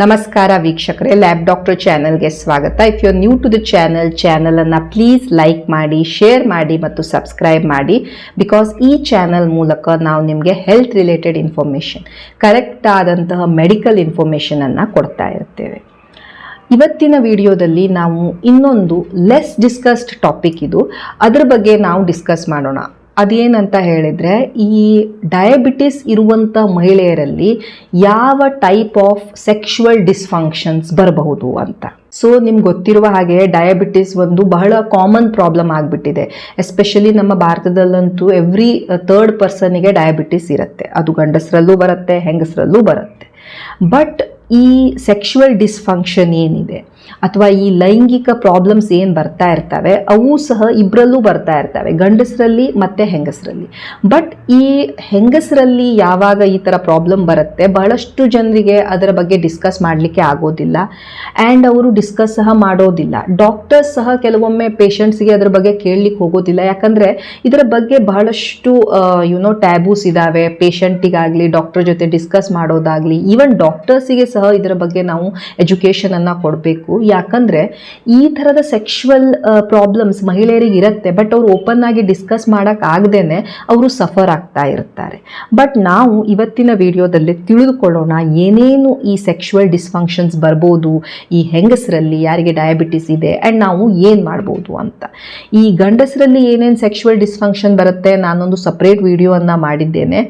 ನಮಸ್ಕಾರ ವೀಕ್ಷಕರೇ lab doctor ಚಾನಲ್ಗೆ ಸ್ವಾಗತ. If you new to the channel ಚಾನಲನ್ನು ಪ್ಲೀಸ್ ಲೈಕ್ ಮಾಡಿ ಶೇರ್ ಮಾಡಿ ಮತ್ತು ಸಬ್ಸ್ಕ್ರೈಬ್ ಮಾಡಿ. ಬಿಕಾಸ್ ಈ ಚಾನಲ್ ಮೂಲಕ ನಾವು ನಿಮಗೆ ಹೆಲ್ತ್ ರಿಲೇಟೆಡ್ ಇನ್ಫಾರ್ಮೇಷನ್ ಕರೆಕ್ಟ್ ಆದಂತಹ ಮೆಡಿಕಲ್ ಇನ್ಫಾರ್ಮೇಷನನ್ನು ಕೊಡ್ತಾ ಇರ್ತೇವೆ. ಇವತ್ತಿನ ವಿಡಿಯೋದಲ್ಲಿ ನಾವು ಇನ್ನೊಂದು ಲೆಸ್ ಡಿಸ್ಕಸ್ಡ್ ಟಾಪಿಕ್ ಇದು. ಅದ್ರ ಬಗ್ಗೆ ನಾವು ಡಿಸ್ಕಸ್ ಮಾಡೋಣ. ಅದೇನಂತ ಹೇಳಿದರೆ, ಈ ಡಯಾಬಿಟಿಸ್ ಇರುವಂಥ ಮಹಿಳೆಯರಲ್ಲಿ ಯಾವ ಟೈಪ್ ಆಫ್ ಸೆಕ್ಷುವಲ್ ಡಿಸ್ಫಂಕ್ಷನ್ಸ್ ಬರಬಹುದು ಅಂತ. ಸೊ ನಿಮ್ಗೆ ಗೊತ್ತಿರುವ ಹಾಗೆ ಡಯಾಬಿಟಿಸ್ ಒಂದು ಬಹಳ ಕಾಮನ್ ಪ್ರಾಬ್ಲಮ್ ಆಗಿಬಿಟ್ಟಿದೆ. ಎಸ್ಪೆಷಲಿ ನಮ್ಮ ಭಾರತದಲ್ಲಂತೂ ಎವ್ರಿ ಥರ್ಡ್ ಪರ್ಸನಿಗೆ ಡಯಾಬಿಟಿಸ್ ಇರುತ್ತೆ. ಅದು ಗಂಡಸರಲ್ಲೂ ಬರುತ್ತೆ, ಹೆಂಗಸರಲ್ಲೂ ಬರುತ್ತೆ. ಬಟ್ ಈ ಸೆಕ್ಷುವಲ್ ಡಿಸ್ಫಂಕ್ಷನ್ ಏನಿದೆ? ಅಥವಾ ಈ ಲೈಂಗಿಕ ಪ್ರಾಬ್ಲಮ್ಸ್ ಏನು ಬರ್ತಾ ಇರ್ತವೆ, ಅವು ಸಹ ಇಬ್ಬರಲ್ಲೂ ಬರ್ತಾ ಇರ್ತವೆ, ಗಂಡಸರಲ್ಲಿ ಮತ್ತು ಹೆಂಗಸರಲ್ಲಿ. ಬಟ್ ಈ ಹೆಂಗಸರಲ್ಲಿ ಯಾವಾಗ ಈ ಥರ ಪ್ರಾಬ್ಲಮ್ ಬರುತ್ತೆ, ಬಹಳಷ್ಟು ಜನರಿಗೆ ಅದರ ಬಗ್ಗೆ ಡಿಸ್ಕಸ್ ಮಾಡಲಿಕ್ಕೆ ಆಗೋದಿಲ್ಲ. ಆ್ಯಂಡ್ ಅವರು ಡಿಸ್ಕಸ್ ಸಹ ಮಾಡೋದಿಲ್ಲ. ಡಾಕ್ಟರ್ಸ್ ಸಹ ಕೆಲವೊಮ್ಮೆ ಪೇಷಂಟ್ಸ್ಗೆ ಅದರ ಬಗ್ಗೆ ಕೇಳಲಿಕ್ಕೆ ಹೋಗೋದಿಲ್ಲ. ಯಾಕಂದರೆ ಇದರ ಬಗ್ಗೆ ಬಹಳಷ್ಟು ಯುನೋ ಟ್ಯಾಬೂಸ್ ಇದ್ದಾವೆ ಪೇಷಂಟಿಗಾಗಲಿ ಡಾಕ್ಟರ್ ಜೊತೆ ಡಿಸ್ಕಸ್ ಮಾಡೋದಾಗಲಿ ಈವನ್ ಡಾಕ್ಟರ್ಸಿಗೆ ಸಹ ಇದರ ಬಗ್ಗೆ ನಾವು ಎಜುಕೇಷನನ್ನು ಕೊಡಬೇಕು. ಯಾಕಂದರೆ ಈ ಥರದ ಸೆಕ್ಷುವಲ್ ಪ್ರಾಬ್ಲಮ್ಸ್ ಮಹಿಳೆಯರಿಗೆ ಇರುತ್ತೆ ಬಟ್ ಅವರು ಓಪನ್ ಆಗಿ ಡಿಸ್ಕಸ್ ಮಾಡೋಕ್ಕಾಗ್ದೇ ಅವರು ಸಫರ್ ಆಗ್ತಾ ಇರ್ತಾರೆ. ಬಟ್ ನಾವು ಇವತ್ತಿನ ವಿಡಿಯೋದಲ್ಲಿ ತಿಳಿದುಕೊಳ್ಳೋಣ ಏನೇನು ಈ ಸೆಕ್ಷುವಲ್ ಡಿಸ್ಫಂಕ್ಷನ್ಸ್ ಬರ್ಬೋದು, ಈ ಹೆಂಗಸರಲ್ಲಿ ಯಾರಿಗೆ ಡಯಾಬಿಟಿಸ್ ಇದೆ ಆ್ಯಂಡ್ ನಾವು ಏನು ಮಾಡ್ಬೋದು ಅಂತ. ಈ ಗಂಡಸರಲ್ಲಿ ಏನೇನು ಸೆಕ್ಷುವಲ್ ಡಿಸ್ಫಂಕ್ಷನ್ ಬರುತ್ತೆ ನಾನೊಂದು ಸಪ್ರೇಟ್ ವಿಡಿಯೋವನ್ನು ಮಾಡಿದ್ದೇನೆ.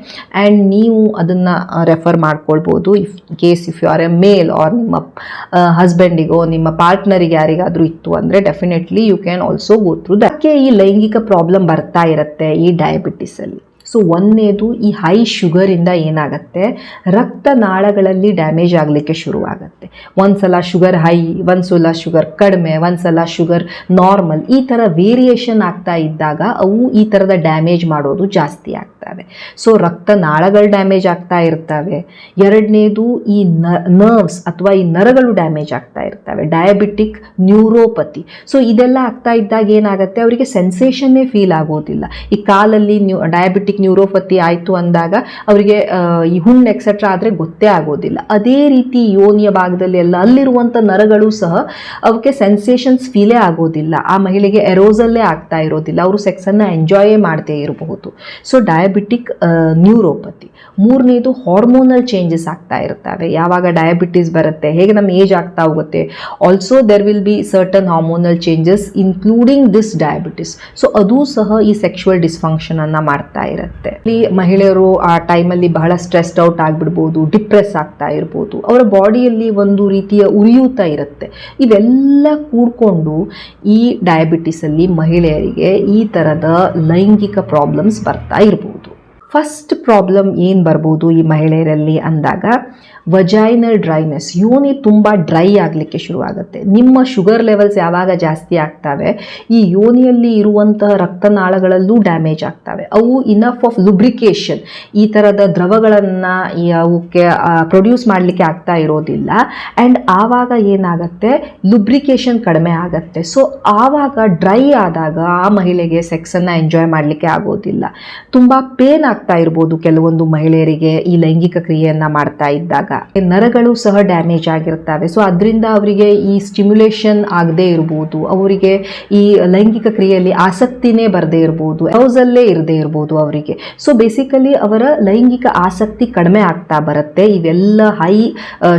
ಆ್ಯಂಡ್ ನೀವು ಅದನ್ನು ರೆಫರ್ ಮಾಡ್ಕೊಳ್ಬೋದು. If case if you are a male or ನಿಮ್ಮ ಹಸ್ಬೆಂಡಿಗೋ ನಿಮ್ಮ ಪಾರ್ಟ್ನರಿಗೆ ಯಾರಿಗಾದರೂ ಇತ್ತು ಅಂದರೆ definitely you can also go through ದಕ್ಕೆ ಈ ಲೈಂಗಿಕ ಪ್ರಾಬ್ಲಮ್ ಬರ್ತಾ ಇರುತ್ತೆ ಈ ಡಯಾಬಿಟಿಸಲ್ಲಿ ಸೊ ಒಂದನೇದು ಈ ಹೈ ಶುಗರಿಂದ ಏನಾಗುತ್ತೆ? ರಕ್ತನಾಳಗಳಲ್ಲಿ ಡ್ಯಾಮೇಜ್ ಆಗಲಿಕ್ಕೆ ಶುರುವಾಗುತ್ತೆ. ಒಂದ್ಸಲ ಶುಗರ್ ಹೈ ಒಂದ್ಸಲ ಶುಗರ್ ಕಡಿಮೆ, ಒಂದ್ಸಲ ಶುಗರ್ ನಾರ್ಮಲ್ ಈ ಥರ ವೇರಿಯೇಷನ್ ಆಗ್ತಾ ಇದ್ದಾಗ ಅವು ಈ ಥರದ ಡ್ಯಾಮೇಜ್ ಮಾಡೋದು ಜಾಸ್ತಿ ಆಗ್ತವೆ. ಸೊ ರಕ್ತನಾಳಗಳು ಡ್ಯಾಮೇಜ್ ಆಗ್ತಾ ಇರ್ತವೆ. ಎರಡನೇದು ಈ ನರ್ವ್ಸ್ ಅಥವಾ ಈ ನರಗಳು ಡ್ಯಾಮೇಜ್ ಆಗ್ತಾ ಇರ್ತವೆ. ಡಯಾಬಿಟಿಕ್ ನ್ಯೂರೋಪತಿ ಸೊ ಇದೆಲ್ಲ ಆಗ್ತಾ ಇದ್ದಾಗ ಏನಾಗುತ್ತೆ? ಅವರಿಗೆ ಸೆನ್ಸೇಷನ್ನೇ ಫೀಲ್ ಆಗೋದಿಲ್ಲ. ಈ ಕಾಲಲ್ಲಿ ನ್ಯೂ ಡಯಾಬಿಟಿಕ್ ನ್ಯೂರೋಪತಿ ಆಯಿತು ಅಂದಾಗ ಅವರಿಗೆ ಈ ಹುಣ್ಣು ಎಕ್ಸೆಟ್ರಾ ಆದರೆ ಗೊತ್ತೇ ಆಗೋದಿಲ್ಲ. ಅದೇ ರೀತಿ ಯೋನಿಯ ಭಾಗದಲ್ಲಿ ಎಲ್ಲ ಅಲ್ಲಿರುವಂಥ ನರಗಳು ಸಹ ಅವಕ್ಕೆ ಸೆನ್ಸೇಷನ್ಸ್ ಫೀಲೇ ಆಗೋದಿಲ್ಲ. ಆ ಮಹಿಳೆಗೆ ಎರೋಸಲ್ಲೇ ಆಗ್ತಾ ಇರೋದಿಲ್ಲ. ಅವರು ಸೆಕ್ಸನ್ನು ಎಂಜಾಯೇ ಮಾಡದೇ ಇರಬಹುದು. ಸೊ ಡಯಾಬಿಟಿಕ್ ನ್ಯೂರೋಪತಿ ಮೂರನೇದು ಹಾರ್ಮೋನಲ್ ಚೇಂಜಸ್ ಆಗ್ತಾ ಇರ್ತವೆ ಯಾವಾಗ ಡಯಾಬಿಟೀಸ್ ಬರುತ್ತೆ, ಹೇಗೆ ನಮ್ಮ ಏಜ್ ಆಗ್ತಾ ಹೋಗುತ್ತೆ. Also there will be certain hormonal changes including this diabetes so ಅದು ಸಹ ಈ ಸೆಕ್ಷುವಲ್ ಡಿಸ್ಫಂಕ್ಷನ್ ಅನ್ನ ಮಾಡ್ತಾ ಇರುತ್ತೆ. ಇಲ್ಲಿ ಮಹಿಳೆಯರು ಆ ಟೈಮಲ್ಲಿ ಬಹಳ ಸ್ಟ್ರೆಸ್ಡ್ ಔಟ್ ಆಗಿಬಿಡ್ಬೋದು ಡಿಪ್ರೆಸ್ ಆಗ್ತಾ ಇರ್ಬೋದು. ಅವರ ಬಾಡಿಯಲ್ಲಿ ಒಂದು ರೀತಿಯ ಉರಿಯೂತ ಇರುತ್ತೆ. ಇವೆಲ್ಲ ಕೂಡ್ಕೊಂಡು ಈ ಡಯಾಬಿಟಿಸಲ್ಲಿ ಮಹಿಳೆಯರಿಗೆ ಈ ಥರದ ಲೈಂಗಿಕ ಪ್ರಾಬ್ಲಮ್ಸ್ ಬರ್ತಾ ಇರ್ಬೋದು. ಫಸ್ಟ್ ಪ್ರಾಬ್ಲಮ್ ಏನು ಬರ್ಬೋದು ಈ ಮಹಿಳೆಯರಲ್ಲಿ ಅಂದಾಗ ವಜೈನಲ್ ಡ್ರೈನೆಸ್ ಯೋನಿ ತುಂಬ ಡ್ರೈ ಆಗಲಿಕ್ಕೆ ಶುರುವಾಗುತ್ತೆ. ನಿಮ್ಮ ಶುಗರ್ ಲೆವೆಲ್ಸ್ ಯಾವಾಗ ಜಾಸ್ತಿ ಆಗ್ತವೆ, ಈ ಯೋನಿಯಲ್ಲಿ ಇರುವಂತಹ ರಕ್ತನಾಳಗಳಲ್ಲೂ ಡ್ಯಾಮೇಜ್ ಆಗ್ತವೆ. ಅವು ಇನಫ್ ಆಫ್ ಲುಬ್ರಿಕೇಶನ್ ಈ ಥರದ ದ್ರವಗಳನ್ನು ಅವಕ್ಕೆ ಪ್ರೊಡ್ಯೂಸ್ ಮಾಡಲಿಕ್ಕೆ ಆಗ್ತಾ ಇರೋದಿಲ್ಲ. ಆ್ಯಂಡ್ ಆವಾಗ ಏನಾಗುತ್ತೆ ಲುಬ್ರಿಕೇಶನ್ ಕಡಿಮೆ ಆಗುತ್ತೆ. ಸೊ ಆವಾಗ ಡ್ರೈ ಆದಾಗ ಆ ಮಹಿಳೆಗೆ ಸೆಕ್ಸನ್ನು ಎಂಜಾಯ್ ಮಾಡಲಿಕ್ಕೆ ಆಗೋದಿಲ್ಲ. ತುಂಬ ಪೇನ್ ಆಗ್ತಾ ಇರ್ಬೋದು ಕೆಲವೊಂದು ಮಹಿಳೆಯರಿಗೆ ಈ ಲೈಂಗಿಕ ಕ್ರಿಯೆಯನ್ನ ಮಾಡ್ತಾ ಇದ್ದಾಗ. ನರಗಳು ಸಹ ಡ್ಯಾಮೇಜ್ ಆಗಿರ್ತವೆ ಸೊ ಅದರಿಂದ ಅವರಿಗೆ ಈ ಸ್ಟಿಮ್ಯುಲೇಷನ್ ಆಗದೆ ಇರ್ಬೋದು. ಅವರಿಗೆ ಈ ಲೈಂಗಿಕ ಕ್ರಿಯೆಯಲ್ಲಿ ಆಸಕ್ತಿನೇ ಬರದೇ ಇರ್ಬೋದು. ಹೌಸಲ್ಲೇ ಇರದೇ ಇರ್ಬೋದು ಅವರಿಗೆ. ಸೊ ಬೇಸಿಕಲಿ ಅವರ ಲೈಂಗಿಕ ಆಸಕ್ತಿ ಕಡಿಮೆ ಆಗ್ತಾ ಬರುತ್ತೆ. ಇವೆಲ್ಲ ಹೈ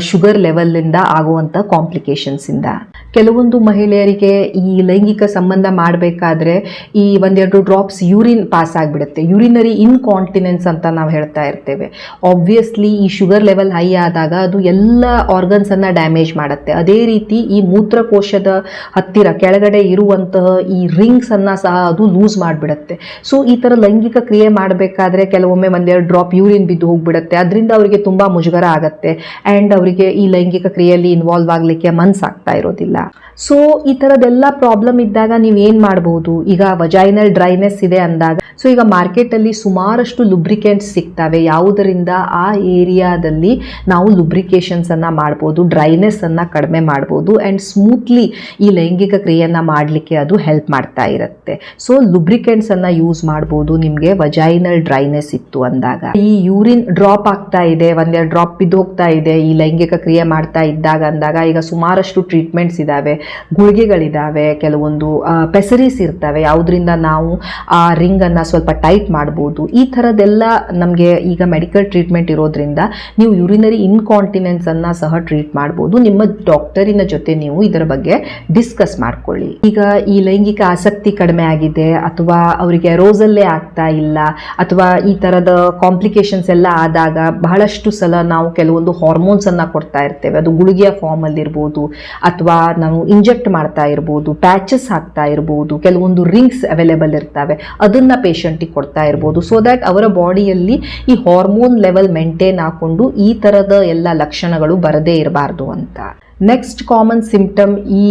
ಶುಗರ್ ಆಗುವಂತ ಆಗುವಂಥ ಕಾಂಪ್ಲಿಕೇಶನ್ಸಿಂದ ಕೆಲವೊಂದು ಮಹಿಳೆಯರಿಗೆ ಈ ಲೈಂಗಿಕ ಸಂಬಂಧ ಮಾಡಬೇಕಾದ್ರೆ ಈ ಒಂದೆರಡು ಡ್ರಾಪ್ಸ್ ಯೂರಿನ್ ಪಾಸ್ ಆಗಿಬಿಡುತ್ತೆ. ಯೂರಿನರಿ ಇನ್ಕಾಂಟಿನೆನ್ಸ್ ಅಂತ ನಾವು ಹೇಳ್ತಾ ಇರ್ತೇವೆ. ಆಬ್ವಿಯಸ್ಲಿ ಈ ಶುಗರ್ ಲೆವೆಲ್ ಹೈ ಆದಾಗ ಅದು ಎಲ್ಲ ಆರ್ಗನ್ಸನ್ನು ಡ್ಯಾಮೇಜ್ ಮಾಡುತ್ತೆ. ಅದೇ ರೀತಿ ಈ ಮೂತ್ರಕೋಶದ ಹತ್ತಿರ ಕೆಳಗಡೆ ಇರುವಂತಹ ಈ ರಿಂಗ್ಸನ್ನು ಸಹ ಅದು ಲೂಸ್ ಮಾಡಿಬಿಡುತ್ತೆ. ಸೊ ಈ ಥರ ಲೈಂಗಿಕ ಕ್ರಿಯೆ ಮಾಡಬೇಕಾದ್ರೆ ಕೆಲವೊಮ್ಮೆ ಒಂದೆರಡು ಡ್ರಾಪ್ ಯೂರಿನ್ ಬಿದ್ದು ಹೋಗಿಬಿಡುತ್ತೆ. ಅದರಿಂದ ಅವರಿಗೆ ತುಂಬ ಮುಜುಗರ ಆಗುತ್ತೆ. ಆ್ಯಂಡ್ ಅವರಿಗೆ ಈ ಲೈಂಗಿಕ ಕ್ರಿಯೆಯಲ್ಲಿ ಇನ್ವಾಲ್ವ್ ಆಗಲಿಕ್ಕೆ ಮನಸ್ಸಾಗ್ತಾ ಇರೋದಿಲ್ಲ. ಸೊ ಈ ಥರದ್ದೆಲ್ಲ ಪ್ರಾಬ್ಲಮ್ ಇದ್ದಾಗ ನೀವು ಏನು ಮಾಡ್ಬೋದು? ಈಗ ವಜೈನಲ್ ಡ್ರೈನೆಸ್ ಇದೆ ಅಂದಾಗ ಸೊ ಈಗ ಮಾರ್ಕೆಟಲ್ಲಿ ಸುಮಾರಷ್ಟು ಲುಬ್ರಿಕೆಂಟ್ಸ್ ಸಿಗ್ತವೆ. ಯಾವುದರಿಂದ? ಆ ಏರಿಯಾದಲ್ಲಿ ನಾವು ಲುಬ್ರಿಕೇಶನ್ಸನ್ನು ಮಾಡ್ಬೋದು ಡ್ರೈನೆಸ್ಸನ್ನು ಕಡಿಮೆ ಮಾಡ್ಬೋದು ಆ್ಯಂಡ್ ಸ್ಮೂತ್ಲಿ ಈ ಲೈಂಗಿಕ ಕ್ರಿಯೆಯನ್ನು ಮಾಡಲಿಕ್ಕೆ ಅದು ಹೆಲ್ಪ್ ಮಾಡ್ತಾ ಇರುತ್ತೆ. ಸೊ ಲುಬ್ರಿಕೆಂಟ್ಸನ್ನು ಯೂಸ್ ಮಾಡ್ಬೋದು. ನಿಮಗೆ ವಜೈನಲ್ ಡ್ರೈನೆಸ್ ಇತ್ತು ಅಂದಾಗ. ಈ ಯೂರಿನ್ ಡ್ರಾಪ್ ಆಗ್ತಾ ಇದೆ, ಒಂದೆರಡು ಡ್ರಾಪ್ ಬಿದ್ದೋಗ್ತಾ ಇದೆ, ಈ ಲೈಂಗಿಕ ಕ್ರಿಯೆ ಮಾಡ್ತಾ ಇದ್ದಾಗ ಅಂದಾಗ ಈಗ ಸುಮಾರಷ್ಟು ಟ್ರೀಟ್ಮೆಂಟ್ಸ್ ಇದ್ದಾವೆ ಗುಳಿಗೆಗಳಿದ್ದಾವೆ ಕೆಲವೊಂದು ಪೆಸರೀಸ್ ಇರ್ತವೆ. ಯಾವುದರಿಂದ ನಾವು ಆ ರಿಂಗನ್ನು ಸ್ವಲ್ಪ ಟೈಟ್ ಮಾಡ್ಬೋದು. ಈ ಥರದ್ದೆಲ್ಲ ನಮಗೆ ಈಗ ಮೆಡಿಕಲ್ ಟ್ರೀಟ್ಮೆಂಟ್ ಇರೋದ್ರಿಂದ ನೀವು ಯುರಿನರಿ ಇನ್ಕಾಂಟಿನೆನ್ಸನ್ನು ಸಹ ಟ್ರೀಟ್ ಮಾಡ್ಬೋದು. ನಿಮ್ಮ ಡಾಕ್ಟರಿನ ಜೊತೆ ನೀವು ಇದರ ಬಗ್ಗೆ ಡಿಸ್ಕಸ್ ಮಾಡ್ಕೊಳ್ಳಿ. ಈಗ ಈ ಲೈಂಗಿಕ ಆಸಕ್ತಿ ಕಡಿಮೆ ಆಗಿದೆ, ಅಥವಾ ಅವರಿಗೆ ರೋಸಲ್ಲೇ ಆಗ್ತಾ ಇಲ್ಲ, ಅಥವಾ ಈ ಥರದ ಕಾಂಪ್ಲಿಕೇಶನ್ಸ್ ಎಲ್ಲ ಆದಾಗ ಬಹಳಷ್ಟು ಸಲ ನಾವು ಕೆಲವೊಂದು ಹಾರ್ಮೋನ್ಸ್ ಅನ್ನ ಕೊಡ್ತಾ ಇರ್ತೇವೆ. ಅದು ಗುಳಿಗೆಯ ಫಾರ್ಮಲ್ಲಿರ್ಬೋದು ಅಥವಾ ನಾವು ಇಂಜೆಕ್ಟ್ ಮಾಡ್ತಾ ಇರ್ಬೋದು ಪ್ಯಾಚಸ್ ಹಾಕ್ತಾ ಇರ್ಬೋದು, ಕೆಲವೊಂದು ರಿಂಗ್ಸ್ ಅವೈಲೇಬಲ್ ಇರ್ತವೆ. ಅದನ್ನ ಪೇಷಂಟಿಗೆ ಕೊಡ್ತಾ ಇರ್ಬೋದು. ಸೊ ದ್ಯಾಟ್ ಅವರ ಬಾಡಿಯಲ್ಲಿ ಈ ಹಾರ್ಮೋನ್ ಲೆವೆಲ್ ಮೇಂಟೈನ್ ಹಾಕೊಂಡು ಈ ಥರದ ಎಲ್ಲ ಲಕ್ಷಣಗಳು ಬರದೇ ಇರಬಾರ್ದು ಅಂತ. ನೆಕ್ಸ್ಟ್ ಕಾಮನ್ ಸಿಂಪ್ಟಮ್ ಈ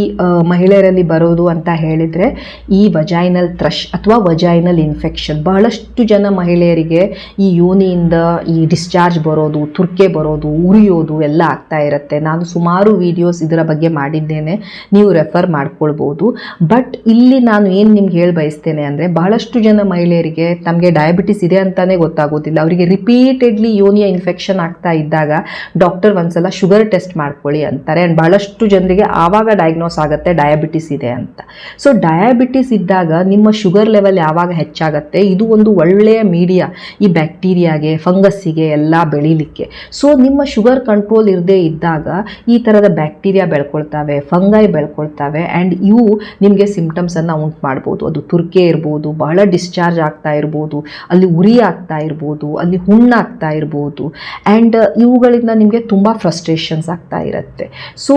ಮಹಿಳೆಯರಲ್ಲಿ ಬರೋದು ಅಂತ ಹೇಳಿದರೆ ಈ ವಜೈನಲ್ ಥ್ರಶ್ ಅಥವಾ ವಜೈನಲ್ ಇನ್ಫೆಕ್ಷನ್ ಬಹಳಷ್ಟು ಜನ ಮಹಿಳೆಯರಿಗೆ ಈ ಯೋನಿಯಿಂದ ಈ ಡಿಸ್ಚಾರ್ಜ್ ಬರೋದು, ತುರ್ಕೆ ಬರೋದು, ಉರಿಯೋದು ಎಲ್ಲ ಆಗ್ತಾ ಇರುತ್ತೆ. ನಾನು ಸುಮಾರು ವಿಡಿಯೋಸ್ ಇದರ ಬಗ್ಗೆ ಮಾಡಿದ್ದೇನೆ. ನೀವು ರೆಫರ್ ಮಾಡ್ಕೊಳ್ಬೋದು. ಬಟ್ ಇಲ್ಲಿ ನಾನು ಏನು ನಿಮ್ಗೆ ಹೇಳಿ ಬಯಸ್ತೇನೆ ಅಂದರೆ ಬಹಳಷ್ಟು ಜನ ಮಹಿಳೆಯರಿಗೆ ತಮಗೆ ಡಯಾಬಿಟಿಸ್ ಇದೆ ಅಂತಲೇ ಗೊತ್ತಾಗೋದಿಲ್ಲ. ಅವರಿಗೆ ರಿಪೀಟೆಡ್ಲಿ ಯೋನಿಯ ಇನ್ಫೆಕ್ಷನ್ ಆಗ್ತಾ ಇದ್ದಾಗ ಡಾಕ್ಟರ್ ಒಂದ್ಸಲ ಶುಗರ್ ಟೆಸ್ಟ್ ಮಾಡ್ಕೊಳ್ಳಿ ಅಂತಾರೆ. ಬಹಳಷ್ಟು ಜನರಿಗೆ ಆವಾಗ ಡಯಾಗ್ನೋಸ್ ಆಗುತ್ತೆ ಡಯಾಬಿಟಿಸ್ ಇದೆ ಅಂತ. ಸೊ ಡಯಾಬಿಟಿಸ್ ಇದ್ದಾಗ ನಿಮ್ಮ ಶುಗರ್ ಲೆವೆಲ್ ಯಾವಾಗ ಹೆಚ್ಚಾಗುತ್ತೆ? ಇದು ಒಂದು ಒಳ್ಳೆಯ ಮೀಡಿಯಾ ಈ ಬ್ಯಾಕ್ಟೀರಿಯಾಗೆ ಫಂಗಸ್ಸಿಗೆ ಎಲ್ಲ ಬೆಳೀಲಿಕ್ಕೆ. ಸೊ ನಿಮ್ಮ ಶುಗರ್ ಕಂಟ್ರೋಲ್ ಇರದೇ ಇದ್ದಾಗ ಈ ಥರದ ಬ್ಯಾಕ್ಟೀರಿಯಾ ಬೆಳ್ಕೊಳ್ತಾವೆ ಫಂಗೈ ಬೆಳ್ಕೊಳ್ತಾವೆ ಆ್ಯಂಡ್ ಇವು ನಿಮಗೆ ಸಿಂಪ್ಟಮ್ಸನ್ನು ಉಂಟು ಮಾಡ್ಬೋದು. ಅದು ತುರ್ಕೆ ಇರ್ಬೋದು, ಬಹಳ ಡಿಸ್ಚಾರ್ಜ್ ಆಗ್ತಾ ಇರ್ಬೋದು, ಅಲ್ಲಿ ಉರಿ ಆಗ್ತಾ ಇರ್ಬೋದು, ಅಲ್ಲಿ ಹುಣ್ಣಾಗ್ತಾ ಇರ್ಬೋದು ಆ್ಯಂಡ್ ಇವುಗಳಿಂದ ನಿಮಗೆ ತುಂಬ ಫ್ರಸ್ಟ್ರೇಷನ್ಸ್ ಆಗ್ತಾ ಇರುತ್ತೆ. ಸೊ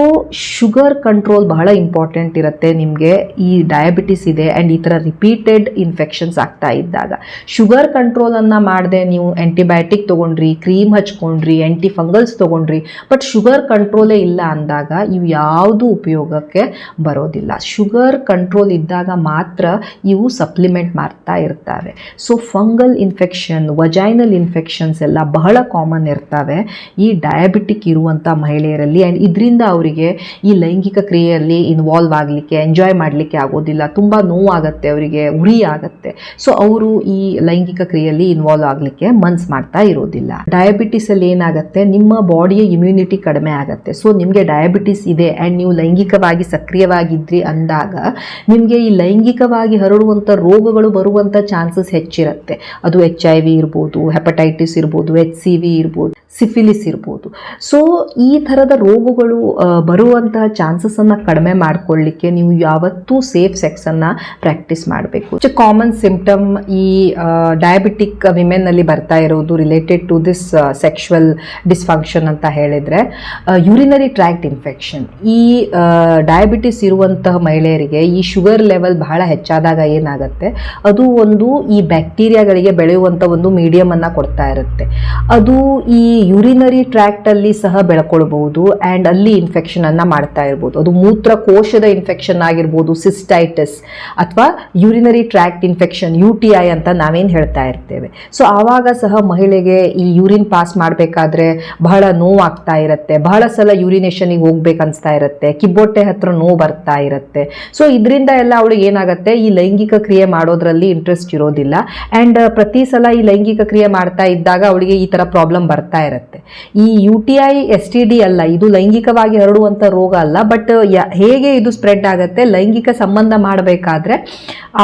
ಶುಗರ್ ಕಂಟ್ರೋಲ್ ಬಹಳ ಇಂಪಾರ್ಟೆಂಟ್ ಇರುತ್ತೆ ನಿಮಗೆ. ಈ ಡಯಾಬಿಟಿಸ್ ಇದೆ ಆ್ಯಂಡ್ ಈ ಥರ ರಿಪೀಟೆಡ್ ಇನ್ಫೆಕ್ಷನ್ಸ್ ಆಗ್ತಾ ಇದ್ದಾಗ. ಶುಗರ್ ಕಂಟ್ರೋಲನ್ನು ಮಾಡದೆ ನೀವು ಆ್ಯಂಟಿಬಯೋಟಿಕ್ ತೊಗೊಂಡ್ರಿ ಕ್ರೀಮ್ ಹಚ್ಕೊಂಡ್ರಿ ಆ್ಯಂಟಿ ಫಂಗಲ್ಸ್ ತೊಗೊಂಡ್ರಿ ಬಟ್ ಶುಗರ್ ಕಂಟ್ರೋಲೇ ಇಲ್ಲ ಅಂದಾಗ ಇವು ಯಾವುದು ಉಪಯೋಗಕ್ಕೆ ಬರೋದಿಲ್ಲ. ಶುಗರ್ ಕಂಟ್ರೋಲ್ ಇದ್ದಾಗ ಮಾತ್ರ ಇವು ಸಪ್ಲಿಮೆಂಟ್ ಮಾಡ್ತಾ ಇರ್ತವೆ. So fungal infection vaginal infections ಎಲ್ಲ ಬಹಳ ಕಾಮನ್ ಇರ್ತವೆ. ಈ ಡಯಾಬಿಟಿಕ್ ಇರುವಂಥ ಮಹಿಳೆಯರಲ್ಲಿ ಆ್ಯಂಡ್ ಇದರಿಂದ ಅವರಿಗೆ ಈ ಲೈಂಗಿಕ ಕ್ರಿಯೆಯಲ್ಲಿ ಇನ್ವಾಲ್ವ್ ಆಗಲಿಕ್ಕೆ ಎಂಜಾಯ್ ಮಾಡಲಿಕ್ಕೆ ಆಗೋದಿಲ್ಲ. ತುಂಬ ನೋವಾಗುತ್ತೆ, ಅವರಿಗೆ ಉರಿ ಆಗುತ್ತೆ. ಸೊ ಅವರು ಈ ಲೈಂಗಿಕ ಕ್ರಿಯೆಯಲ್ಲಿ ಇನ್ವಾಲ್ವ್ ಆಗಲಿಕ್ಕೆ ಮನ್ಸ್ ಮಾಡ್ತಾ ಇರೋದಿಲ್ಲ. ಡಯಾಬಿಟಿಸ್ ಅಲ್ಲಿ ಏನಾಗುತ್ತೆ, ನಿಮ್ಮ ಬಾಡಿಯ ಇಮ್ಯುನಿಟಿ ಕಡಿಮೆ ಆಗುತ್ತೆ. ಸೊ ನಿಮಗೆ ಡಯಾಬಿಟಿಸ್ ಇದೆ ಆ್ಯಂಡ್ ನೀವು ಲೈಂಗಿಕವಾಗಿ ಸಕ್ರಿಯವಾಗಿದ್ರಿ ಅಂದಾಗ, ನಿಮಗೆ ಈ ಲೈಂಗಿಕವಾಗಿ ಹರಡುವಂಥ ರೋಗಗಳು ಬರುವಂಥ ಚಾನ್ಸಸ್ ಹೆಚ್ಚಿರುತ್ತೆ. ಅದು ಎಚ್ ಐ ವಿ ಇರ್ಬೋದು ಹೆಪಟೈಟಿಸ್ ಇರ್ಬೋದು ಎಚ್ ಸಿ ವಿ ಇರ್ಬೋದು ಸಿಫಿಲಿಸ್ ಇರ್ಬೋದು. ಸೊ ಈ ಥರದ ರೋಗಗಳು ಬರುವಂತಹ ಚಾನ್ಸಸನ್ನು ಕಡಿಮೆ ಮಾಡ್ಕೊಳ್ಳಿಕ್ಕೆ ನೀವು ಯಾವತ್ತೂ ಸೇಫ್ ಸೆಕ್ಸನ್ನು ಪ್ರಾಕ್ಟೀಸ್ ಮಾಡಬೇಕು. ಕಾಮನ್ ಸಿಂಪ್ಟಮ್ ಈ ಡಯಾಬಿಟಿಕ್ ವಿಮೆನ್ನಲ್ಲಿ ಬರ್ತಾ ಇರೋದು related to this sexual dysfunction ಅಂತ ಹೇಳಿದರೆ ಯೂರಿನರಿ ಟ್ರ್ಯಾಕ್ಟ್ ಇನ್ಫೆಕ್ಷನ್ ಈ ಡಯಾಬಿಟಿಸ್ ಇರುವಂತಹ ಮಹಿಳೆಯರಿಗೆ ಈ ಶುಗರ್ ಲೆವೆಲ್ ಬಹಳ ಹೆಚ್ಚಾದಾಗ ಏನಾಗುತ್ತೆ? ಅದು ಒಂದು ಈ ಬ್ಯಾಕ್ಟೀರಿಯಾಗಳಿಗೆ ಬೆಳೆಯುವಂಥ ಒಂದು ಮೀಡಿಯಮನ್ನು ಕೊಡ್ತಾ ಇರುತ್ತೆ. ಅದು ಈ ಯುರಿನರಿ ಟ್ರ್ಯಾಕ್ಟಲ್ಲಿ ಸಹ ಬೆಳ್ಕೊಳ್ಬಹುದು ಆ್ಯಂಡ್ ಅಲ್ಲಿ ಇನ್ಫೆಕ್ಷನನ್ನು ಮಾಡ್ತಾ ಇರ್ಬೋದು. ಅದು ಮೂತ್ರಕೋಶದ ಇನ್ಫೆಕ್ಷನ್ ಆಗಿರ್ಬೋದು ಸಿಸ್ಟೈಟಿಸ್ ಅಥವಾ urinary tract infection U T I ಅಂತ ನಾವೇನು ಹೇಳ್ತಾ ಇರ್ತೇವೆ. ಸೊ ಆವಾಗ ಸಹ ಮಹಿಳೆಗೆ ಈ ಯೂರಿನ್ ಪಾಸ್ ಮಾಡಬೇಕಾದ್ರೆ ಬಹಳ ನೋವಾಗ್ತಾ ಇರುತ್ತೆ. ಬಹಳ ಸಲ ಯೂರಿನೇಷನಿಗೆ ಹೋಗ್ಬೇಕು ಅನಿಸ್ತಾ ಇರುತ್ತೆ. ಕಿಬ್ಬೊಟ್ಟೆ ಹತ್ರ ನೋವು ಬರ್ತಾ ಇರುತ್ತೆ. ಸೊ ಇದರಿಂದ ಎಲ್ಲ ಅವಳಿಗೆ ಏನಾಗುತ್ತೆ? ಈ ಲೈಂಗಿಕ ಕ್ರಿಯೆ ಮಾಡೋದ್ರಲ್ಲಿ ಇಂಟ್ರೆಸ್ಟ್ ಇರೋದಿಲ್ಲ. ಆ್ಯಂಡ್ ಪ್ರತಿ ಸಲ ಈ ಲೈಂಗಿಕ ಕ್ರಿಯೆ ಮಾಡ್ತಾ ಇದ್ದಾಗ ಅವಳಿಗೆ ಈ ಥರ ಪ್ರಾಬ್ಲಮ್ ಬರ್ತಾ ಇರುತ್ತೆ. ಈ U T I S T D ಅಲ್ಲ, ಇದು ಲೈಂಗಿಕವಾಗಿ ಹರಡುವಂಥ ರೋಗ ಅಲ್ಲ ಬಟ್ ಹೇಗೆ ಇದು ಸ್ಪ್ರೆಡ್ ಆಗುತ್ತೆ, ಲೈಂಗಿಕ ಸಂಬಂಧ ಮಾಡಬೇಕಾದ್ರೆ,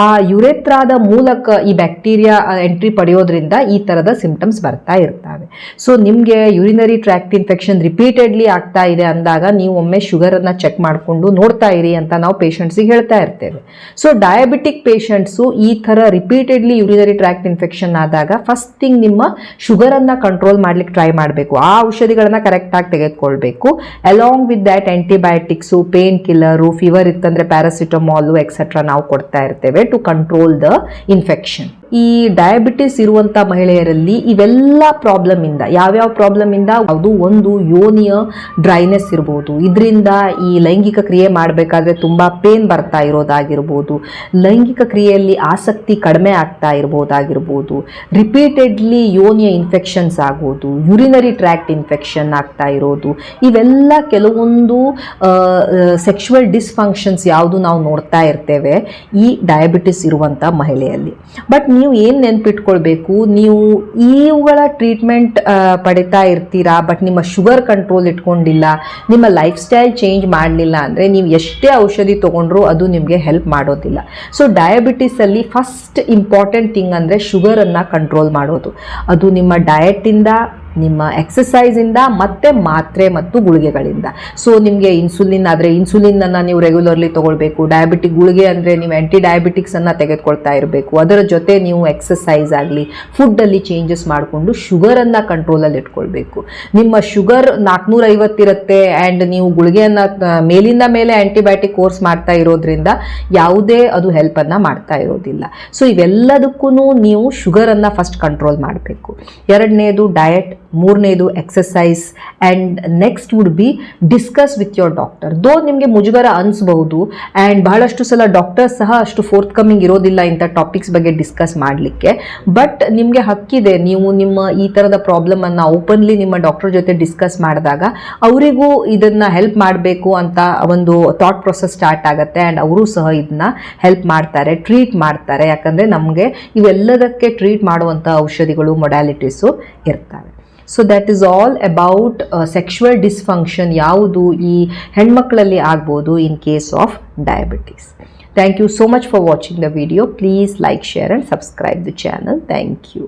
ಆ ಯುರೆತ್ರಾದ ಮೂಲಕ ಈ ಬ್ಯಾಕ್ಟೀರಿಯಾ ಎಂಟ್ರಿ ಪಡೆಯೋದ್ರಿಂದ ಈ ಥರದ ಸಿಂಪ್ಟಮ್ಸ್ ಬರ್ತಾ ಇರ್ತವೆ. ಸೊ ನಿಮಗೆ ಯುರಿನರಿ ಟ್ರ್ಯಾಕ್ಟ್ ಇನ್ಫೆಕ್ಷನ್ ರಿಪೀಟೆಡ್ಲಿ ಆಗ್ತಾ ಇದೆ ಅಂದಾಗ ನೀವು ಒಮ್ಮೆ ಶುಗರನ್ನು ಚೆಕ್ ಮಾಡಿಕೊಂಡು ನೋಡ್ತಾ ಇರಿ ಅಂತ ನಾವು ಪೇಷಂಟ್ಸಿಗೆ ಹೇಳ್ತಾ ಇರ್ತೇವೆ. ಸೊ ಡಯಾಬಿಟಿಕ್ ಪೇಷಂಟ್ಸು ಈ ಥರ ರಿಪೀಟೆಡ್ಲಿ ಯುರಿನರಿ ಟ್ರ್ಯಾಕ್ಟ್ ಇನ್ಫೆಕ್ಷನ್ ಆದಾಗ ಫಸ್ಟ್ ಥಿಂಗ್ ನಿಮ್ಮ ಶುಗರನ್ನು ಕಂಟ್ರೋಲ್ ಮಾಡ್ಲಿಕ್ಕೆ ಟ್ರೈ ಮಾಡಬೇಕು. ಆ ಔಷಧಿಗಳನ್ನು ಕರೆಕ್ಟಾಗಿ ತೆಗೆದುಕೊಳ್ಬೇಕು. Along with that antibiotics pain killer fever ಇತ್ತಂದ್ರೆ ಪ್ಯಾರಾಸಿಟಮಾಲು ಎಕ್ಸೆಟ್ರಾ ನಾವು ಕೊಡ್ತಾ ಇರ್ತೇವೆ ಟು ಕಂಟ್ರೋಲ್ ದ ಇನ್ಫೆಕ್ಷನ್ ಈ ಡಯಾಬಿಟಿಸ್ ಇರುವಂಥ ಮಹಿಳೆಯರಲ್ಲಿ ಇವೆಲ್ಲ ಪ್ರಾಬ್ಲಮ್ ಇಂದ, ಯಾವ್ಯಾವ ಪ್ರಾಬ್ಲಮ್ ಇಂದ? ಅದು ಒಂದು ಯೋನಿಯ ಡ್ರೈನೆಸ್ ಇರ್ಬೋದು. ಇದರಿಂದ ಈ ಲೈಂಗಿಕ ಕ್ರಿಯೆ ಮಾಡಬೇಕಾದ್ರೆ ತುಂಬ ಪೇನ್ ಬರ್ತಾ ಇರೋದಾಗಿರ್ಬೋದು. ಲೈಂಗಿಕ ಕ್ರಿಯೆಯಲ್ಲಿ ಆಸಕ್ತಿ ಕಡಿಮೆ ಆಗ್ತಾ ಇರ್ಬೋದಾಗಿರ್ಬೋದು. ರಿಪೀಟೆಡ್ಲಿ ಯೋನಿಯ ಇನ್ಫೆಕ್ಷನ್ಸ್ ಆಗೋದು ಯುರಿನರಿ ಟ್ರ್ಯಾಕ್ಟ್ ಇನ್ಫೆಕ್ಷನ್ ಆಗ್ತಾ ಇರೋದು. ಇವೆಲ್ಲ ಕೆಲವೊಂದು ಸೆಕ್ಷುವಲ್ ಡಿಸ್ಫಂಕ್ಷನ್ಸ್ ಯಾವುದು ನಾವು ನೋಡ್ತಾ ಇರ್ತೇವೆ ಈ ಡಯಾಬಿಟಿಸ್ ಇರುವಂಥ ಮಹಿಳೆಯಲ್ಲಿ. ಬಟ್ ನೀವು ಏನು ನೆನ್ಪಿಟ್ಕೊಳ್ಬೇಕು? ನೀವು ಇವುಗಳ ಟ್ರೀಟ್ಮೆಂಟ್ ಪಡಿತಾ ಇರ್ತೀರಾ ಬಟ್ ನಿಮ್ಮ ಶುಗರ್ ಕಂಟ್ರೋಲ್ ಇಟ್ಕೊಂಡಿಲ್ಲ, ನಿಮ್ಮ ಲೈಫ್ ಸ್ಟೈಲ್ ಚೇಂಜ್ ಮಾಡಲಿಲ್ಲ ಅಂದರೆ ನೀವು ಎಷ್ಟೇ ಔಷಧಿ ತೊಗೊಂಡ್ರೂ ಅದು ನಿಮಗೆ ಹೆಲ್ಪ್ ಮಾಡೋದಿಲ್ಲ. ಸೊ ಡಯಾಬಿಟಿಸಲ್ಲಿ ಫಸ್ಟ್ ಇಂಪಾರ್ಟೆಂಟ್ ಥಿಂಗ್ ಅಂದರೆ ಶುಗರನ್ನು ಕಂಟ್ರೋಲ್ ಮಾಡೋದು. ಅದು ನಿಮ್ಮ ಡಯಟಿಂದ ನಿಮ್ಮ ಎಕ್ಸಸೈಸಿಂದ ಮತ್ತೆ ಮಾತ್ರೆ ಮತ್ತು ಗುಳಿಗೆಗಳಿಂದ. ಸೊ ನಿಮಗೆ ಇನ್ಸುಲಿನ್ ಆದರೆ ಇನ್ಸುಲಿನನ್ನು ನೀವು ರೆಗ್ಯುಲರ್ಲಿ ತೊಗೊಳ್ಬೇಕು. ಡಯಾಬಿಟಿಕ್ ಗುಳಿಗೆ ಅಂದರೆ ನೀವು ಆ್ಯಂಟಿ ಡಯಾಬಿಟಿಕ್ಸನ್ನು ತೆಗೆದುಕೊಳ್ತಾ ಇರಬೇಕು. ಅದರ ಜೊತೆ ನೀವು ಎಕ್ಸಸೈಸ್ ಆಗಲಿ ಫುಡ್ಡಲ್ಲಿ ಚೇಂಜಸ್ ಮಾಡಿಕೊಂಡು ಶುಗರನ್ನು ಕಂಟ್ರೋಲಲ್ಲಿ ಇಟ್ಕೊಳ್ಬೇಕು. ನಿಮ್ಮ ಶುಗರ್ ನಾಲ್ಕುನೂರೈವತ್ತಿರುತ್ತೆ ಆ್ಯಂಡ್ ನೀವು ಗುಳಿಗೆಯನ್ನು ಮೇಲಿಂದ ಮೇಲೆ ಆ್ಯಂಟಿಬಯೋಟಿಕ್ ಕೋರ್ಸ್ ಮಾಡ್ತಾ ಇರೋದ್ರಿಂದ ಯಾವುದೇ ಅದು ಹೆಲ್ಪನ್ನು ಮಾಡ್ತಾ ಇರೋದಿಲ್ಲ. ಸೊ ಇವೆಲ್ಲದಕ್ಕೂ ನೀವು ಶುಗರನ್ನು ಫಸ್ಟ್ ಕಂಟ್ರೋಲ್ ಮಾಡಬೇಕು. ಎರಡನೇದು ಡಯಟ್ ಮೂರನೇದು exercise and next would be discuss with your doctor though ನಿಮಗೆ ಮುಜುಗರ ಅನಿಸ್ಬಹುದು ಆ್ಯಂಡ್ ಬಹಳಷ್ಟು ಸಲ ಡಾಕ್ಟರ್ಸ್ ಸಹ ಅಷ್ಟು ಫೋರ್ತ್ ಕಮಿಂಗ್ ಇರೋದಿಲ್ಲ ಇಂಥ ಟಾಪಿಕ್ಸ್ ಬಗ್ಗೆ ಡಿಸ್ಕಸ್ ಮಾಡಲಿಕ್ಕೆ. ಬಟ್ ನಿಮಗೆ ಹಕ್ಕಿದೆ, ನೀವು ನಿಮ್ಮ ಈ ಥರದ ಪ್ರಾಬ್ಲಮನ್ನು ಓಪನ್ಲಿ ನಿಮ್ಮ ಡಾಕ್ಟರ್ ಜೊತೆ ಡಿಸ್ಕಸ್ ಮಾಡಿದಾಗ ಅವರಿಗೂ ಇದನ್ನು ಹೆಲ್ಪ್ ಮಾಡಬೇಕು ಅಂತ ಒಂದು ಥಾಟ್ ಪ್ರೊಸೆಸ್ ಸ್ಟಾರ್ಟ್ ಆಗುತ್ತೆ ಆ್ಯಂಡ್ ಅವರು ಸಹ ಇದನ್ನ ಹೆಲ್ಪ್ ಮಾಡ್ತಾರೆ ಟ್ರೀಟ್ ಮಾಡ್ತಾರೆ. ಯಾಕಂದರೆ ನಮಗೆ ಇವೆಲ್ಲದಕ್ಕೆ ಟ್ರೀಟ್ ಮಾಡುವಂಥ ಔಷಧಿಗಳು ಮೊಡ್ಯಾಲಿಟೀಸು ಇರ್ತವೆ. So that is all about sexual dysfunction ಯಾವುದು ಈ ಹೆಣ್ಮಕ್ಳಲ್ಲಿ ಆಗ್ಬೋದು in case of diabetes thank you so much for watching the video please like share and subscribe the channel thank you